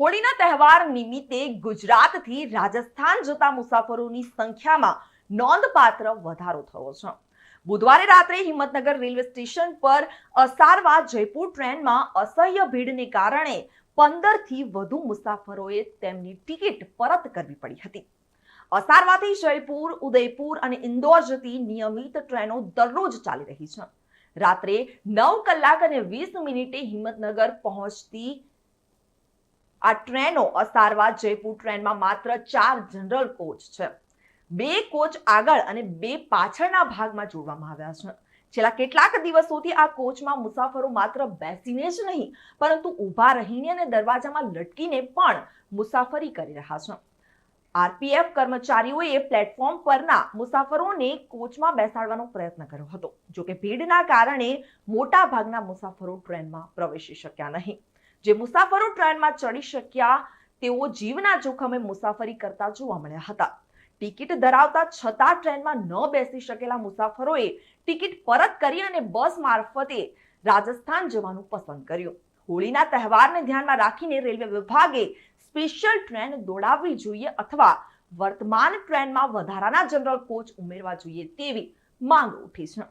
હોળીના તહેવાર નિમિત્તે ગુજરાતથી રાજસ્થાન જતા મુસાફરોની સંખ્યામાં નોંધપાત્ર વધારો થયો છે. બુધવારે રાત્રે હિંમતનગર રેલવે સ્ટેશન પર અસારવા જયપુર ટ્રેનમાં અસહ્ય ભીડને કારણે પંદરથી વધુ મુસાફરોએ તેમની ટિકિટ પરત કરવી પડી હતી. અસારવાથી જયપુર, ઉદયપુર અને ઇન્દોર જતી નિયમિત ટ્રેનો દરરોજ ચાલી રહી છે. રાત્રે નવ કલાક અને વીસ મિનિટે હિંમતનગર પહોંચતી આ ટ્રેનો અસારવા જયપુર ટ્રેનમાં માત્ર ચાર જનરલ કોચ છે. બે કોચ આગળ અને બે પાછળના ભાગમાં જોડવામાં આવ્યા છે. છેલ્લા કેટલાક દિવસોથી આ કોચમાં મુસાફરો માત્ર બેસીને જ નહીં, પરંતુ ઊભા રહીને અને દરવાજામાં લટકીને પણ મુસાફરી કરી રહ્યા છે. આરપીએફ કર્મચારીઓએ પ્લેટફોર્મ પરના મુસાફરોને કોચમાં બેસાડવાનો પ્રયત્ન કર્યો હતો, જોકે ભીડના કારણે મોટા ભાગના મુસાફરો ટ્રેનમાં પ્રવેશી શક્યા નહીં. જે મુસાફરો ટ્રેનમાં ચડી શક્યા, તેઓ જીવના જોખમે મુસાફરી કરતા જોવા મળ્યા હતા. ટિકિટ ધરાવતા છતાં ટ્રેનમાં ન બેસી શકેલા મુસાફરોએ ટિકિટ પરત કરી અને બસ મારફતે રાજસ્થાન જવાનું પસંદ કર્યું. હોળીના તહેવારને ધ્યાનમાં રાખીને રેલવે વિભાગે સ્પેશિયલ ટ્રેન દોડાવવી જોઈએ અથવા વર્તમાન ટ્રેનમાં વધારાના જનરલ કોચ ઉમેરવા જોઈએ તેવી માંગ ઉઠી છે.